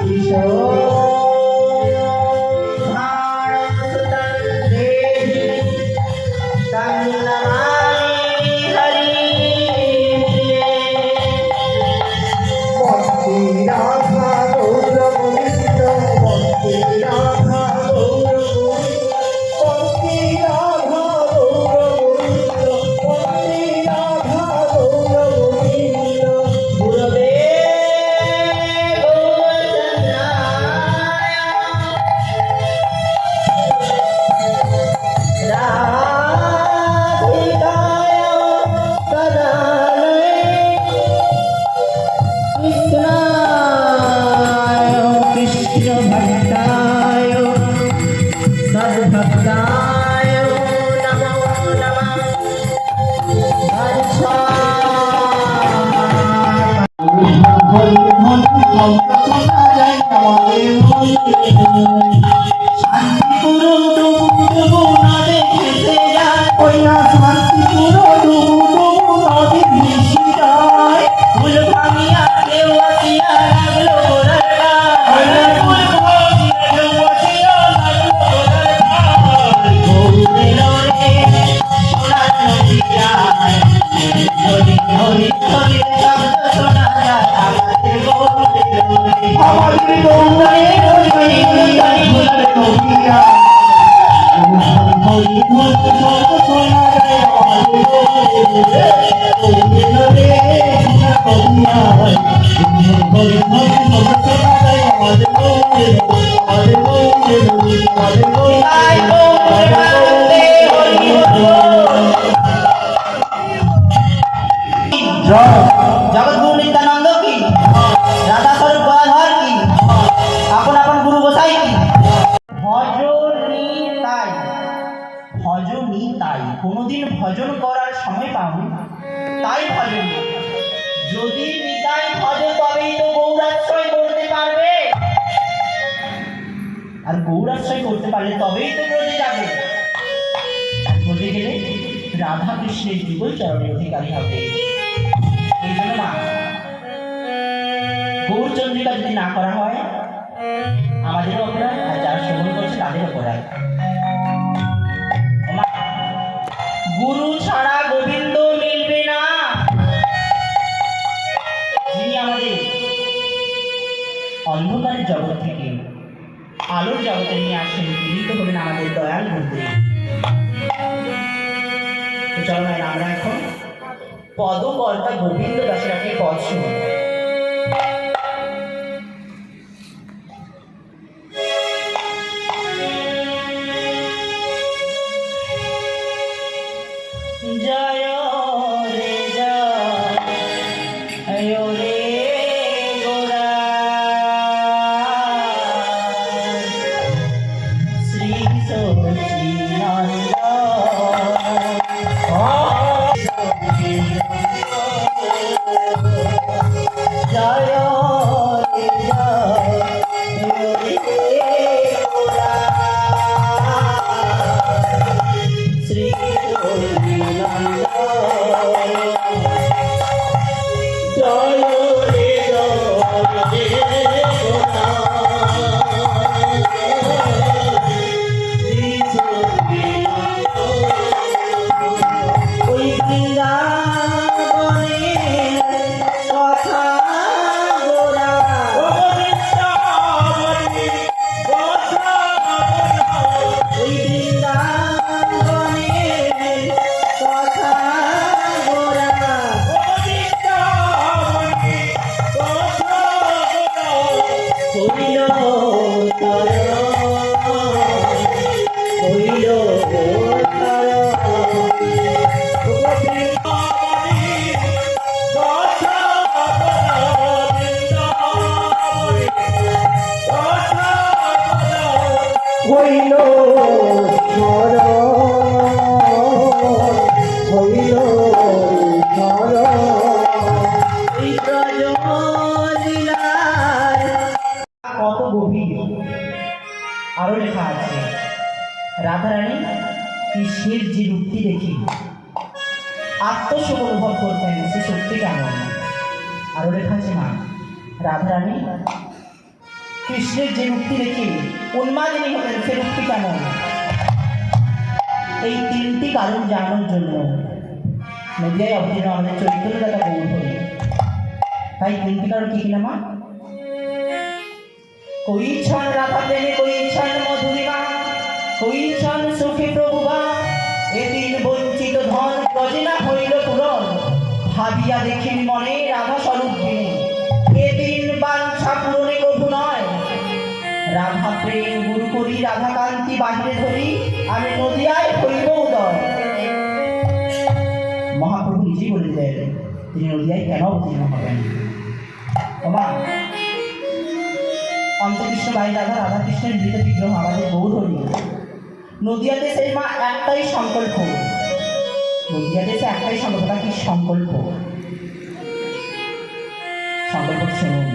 কিশোর পারলে তবেই তো ব্রজে যাবে। বলতে গেলে রাধা কৃষ্ণের যুগল চরণের অধিকারী হবে। এই জন্য মা গৌরচন্দ্রিকা যদি না করা হয়, আমাদেরও অপরাধ, আর যারা শ্রবণ করছে তাদেরও অপরাধ। আমরা এখন পদকর্তা গোবিন্দ দাসের আপনি পদ শুনুন রাধারানী কৃষ্ণের যে রূপটি দেখি আত্মসুখ অনুভব করতেন সে সত্যি কেমন আরও লেখা আছে মা, রাধারানী কৃষ্ণের যে রূপটি দেখি উন্মাদিনী হলেন সে রূপটি কেমন এই তিনটি কারণ জানার জন্য নদিয়ায় অবতীর্ণ আমাদের চরিত্র দাদা বহু হল, তাই তিনটি কারণ কি কিনা মা? কই ছন রাধা প্রেমে, কই ছন মধুরিমা কই ছন সুখী প্রভুবা এ তিন বঞ্চিত ধন প্রজনা হইল পূরণ, ভাবিয়া দেখিন মনে রাধা স্বরূপ দিনে। এ বাঞ্ছা পূরণে কভু নয়। রাধা প্রেম গুরু করি, রাধা কান্তি বাহিরে ধরি, আমি নদিয়ায় হইব উদয়। মহাপ্রভু নিজেই বলে দিলেন তিনি নদিয়ায় কেন অবতীর্ণ হবেন? ওমা অন্তকৃষ্ণ বাই রাধা, রাধাকৃষ্ণের মৃত বিগ্রহ আমাদের গৌর হরি নদিয়াতে সেই মা একটাই সংকল্প। নদিয়াতে সে একটাই সংকল্প কি সংকল্প? সংকল্প শুনুন?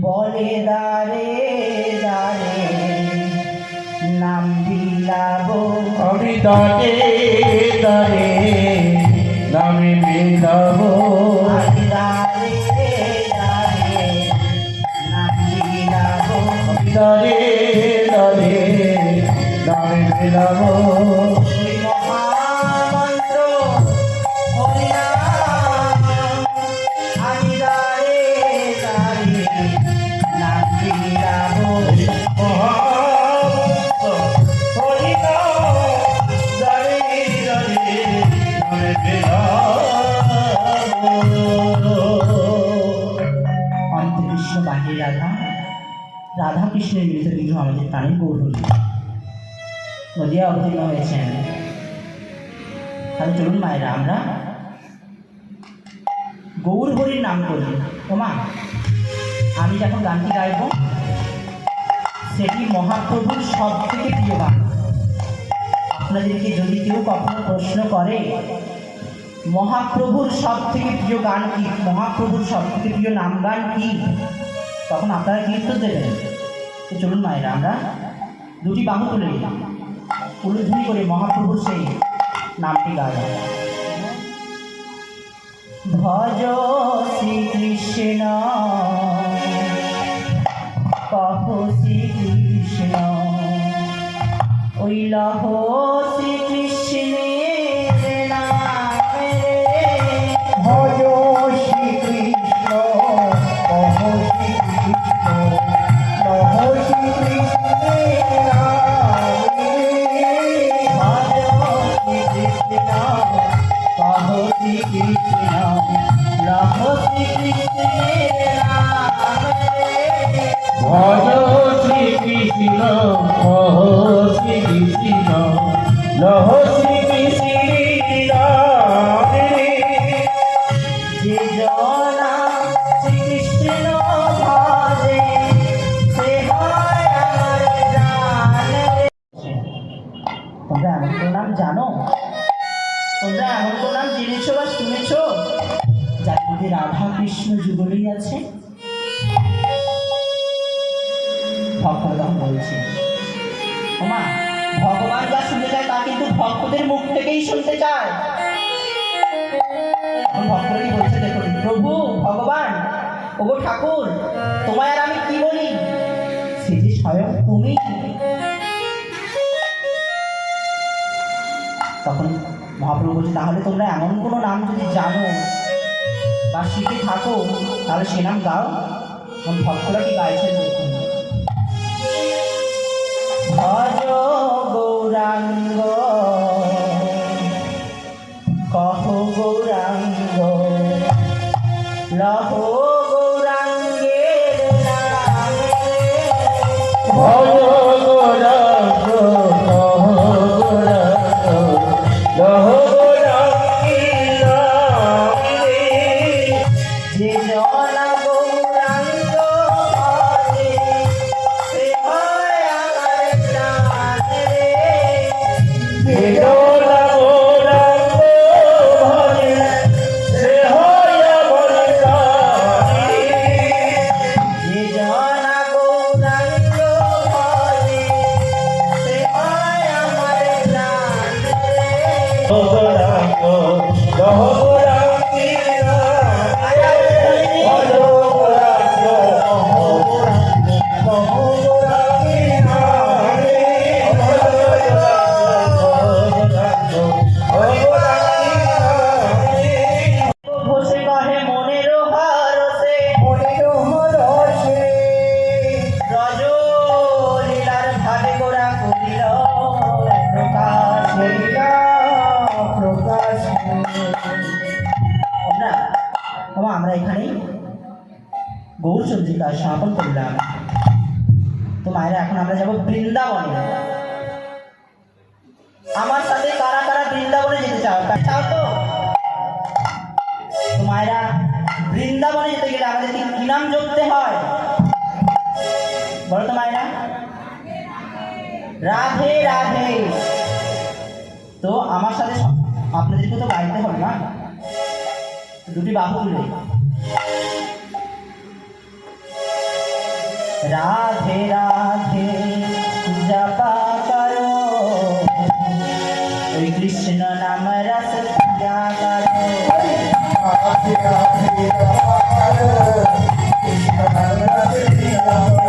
বলে দারে দারে নাম বিলাবো দাঁড়ে দাঁড়ে নামে বাহির রাধা রাধা কৃষ্ণের মৃত বিগ্রহ আমাদের প্রাণের গৌরী নদিয়া অবতীর্ণ হয়েছেন তাহলে চলুন মায়েরা, আমরা গৌর হরির নাম করি। ওমা আমি যখন গানটি গাইব, সেটি মহাপ্রভুর সব থেকে প্রিয় গান। আপনাদেরকে যদি কেউ কখনো প্রশ্ন করে, মহাপ্রভুর সব থেকে প্রিয় গান কি? মহাপ্রভুর সব থেকে প্রিয় নাম গান কি? তখন আপনারা কি উত্তর দেবেন চলুন মায়েরা, আমরা দুটি বাহু তুলে নিলাম। উলুধ্বনি করে মহাপ্রভুর সেই নামটি গায়। ভজ শ্রীকৃষ্ণ কহ শ্রীকৃষ্ণ ওই ভজ শ্রীকৃষ্ণ শ্রী কৃষ্ণ নহ শ্রীকৃষ্ণের ওগো ঠাকুর, তোমায় আর আমি কি বলি? সে যে স্বয়ং তুমি। তখন মহাপ্রভু বলছে, তাহলে তোমরা এমন কোনো নাম যদি জানো বা শিখে থাকো, তাহলে সে নাম গাও। তখন ভক্তরা কি গাইছেন দেখুন গৌরাঙ্গ, কহ গৌরাঙ্গ লহ যে জনা রাধে রাধে। তো আমার সাথে আপনাদেরকে তো গাইতে হবে না? দুটি বাহু তুলে। রাধে রাধে জপা করো। ওই কৃষ্ণ নাম রস পূজা করো। রাধে রাধে কৃষ্ণ নাম রস পূজা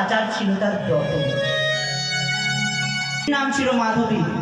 আচার ছিল তার ব্রত। নাম ছিল মাধবী।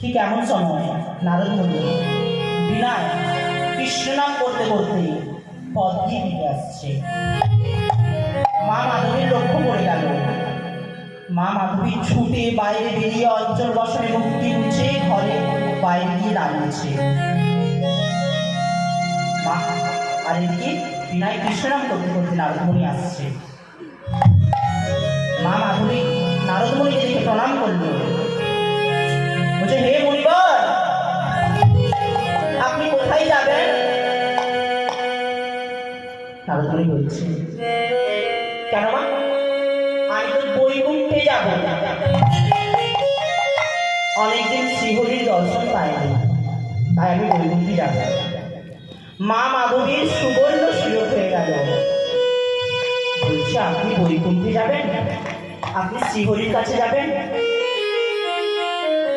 ঠিক এমন সময়? নারদ মুনি বিনায় কৃষ্ণ নাম করতে করতে পথ দিয়ে ফিরে আসছে। মা মাধবীর লক্ষ্য করে গেল। মা মাধবী ছুটে বাইরে বেরিয়ে অঞ্চল বসনে মুক্তি উঠে ঘরে বাইরে গিয়ে দাঁড়িয়েছে। মা, আর এদিকে বিনয় কৃষ্ণনাম করতে করতে নারদমণি আসছে। মা মাধবী নারদমণিকে দেখে প্রণাম করল। বলছে, হে মণিবর, আপনি কোথায় যাবেন? নারদমণি বলছে, কেন মা, আমি তো বৈকুণ্ঠে যাব। অনেকদিন শ্রীহরির দর্শন পাইনি তাই আমি বৈকুণ্ঠে যাব। মা মাধবীর সুবর্ণ সুযোগ হয়ে গেল। বলছি, আপনি বৈকুণ্ঠে যাবেন? আপনি শ্রীহরির কাছে যাবেন?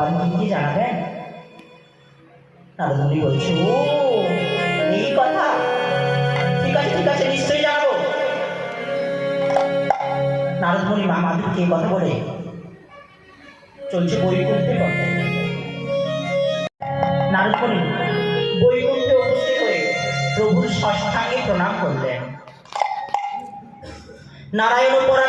ভগবান কি জানাবেন? নারদমণি বলছে, ও, এই কথা। ঠিক আছে ঠিক আছে, নিশ্চয়ই জানাব। নারদমণি মা মাধবকে কথা বলে চলছে বৈকুণ্ঠে পথে। নারদমণি বৈকুণ্ঠে উপস্থিত হয়ে প্রভুর ষষ্ঠাঙ্গে প্রণাম করলেন। নারায়ণ পরা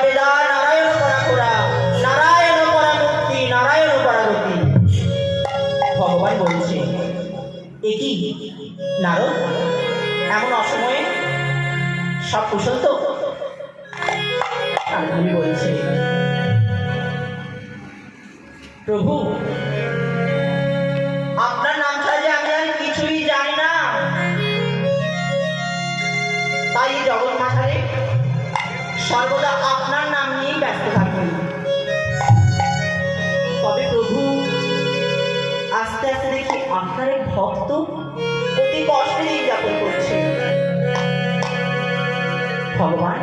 একই নারদ, এমন অসময়ে সব কুশল তো? বলছে, প্রভু, আপনার নাম ছাড়া আমি আর কিছুই জানি না। তাই মাথারে সর্বদা আপনার নাম নিয়েই ব্যস্ত থাকুন তবে প্রভু, আস্তে আস্তে দেখি আপনার ভক্ত, অতি কষ্টে দিন যাপন করছে। ভগবান,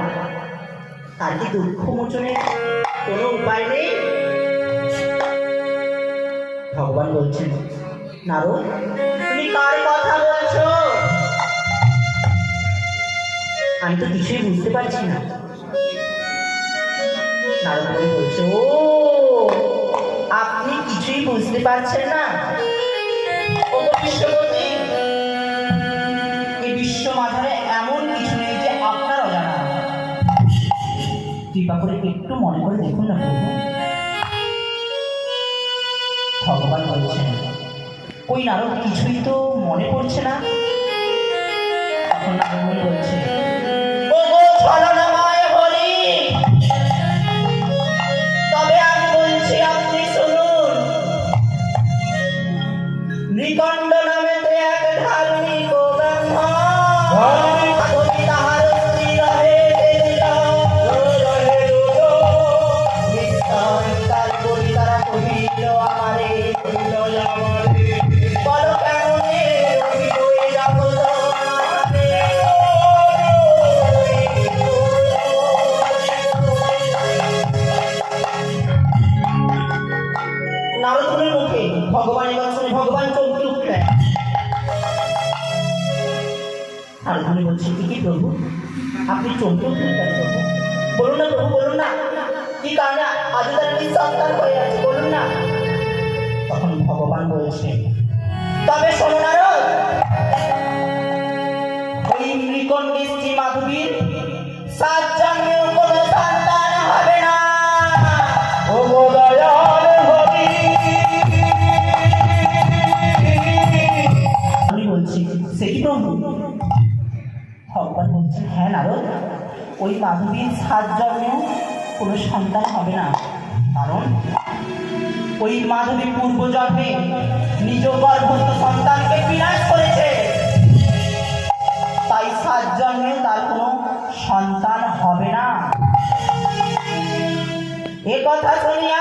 তার কি দুঃখ মোচনের কোনো উপায় নেই? ভগবান বলছেন, নারদ, তুমি কার কথা বলছো? আমি তো কিছুই বুঝতে পারছি না। নারদ বলছে, ও, আপনি কিছুই বুঝতে পারছেন না। এই বিশ্ব মাঝারে এমন কিছু নেই যে আপনার করে একটু মনে করে দেখুন না ভগবান বলছেন, ওই নারদ কিছুই তো মনে পড়ছে না? তখন নারদ বলছে ও নারদমুনি বলছে, কি কি প্রভু? আপনি উঠলেন কেন বলুন না প্রভু, বলুন না। কি কারণে আজ তার নিঃসন্তান হয়ে আছে? বলুন না। তখন ভগবান বলছে, তবে শোনো নারদ, ওই মৃকণ্ডী স্ত্রী মাধবীর সাত জন্মেও কোনো সন্তান হবে না। ও গো দয়াল আমি বলছি, সে কি প্রভু? হ্যাঁ নারদ, ওই মাধবীর সাত জন্মেও কোনো সন্তান হবে না। কারণ ওই মাধবী পূর্ব জন্মে নিজ গর্ভস্থ সন্তানকে বিনাশ করেছে। তাই সাত জন্মেও তার কোনো সন্তান হবে না। এ কথা শুনিয়া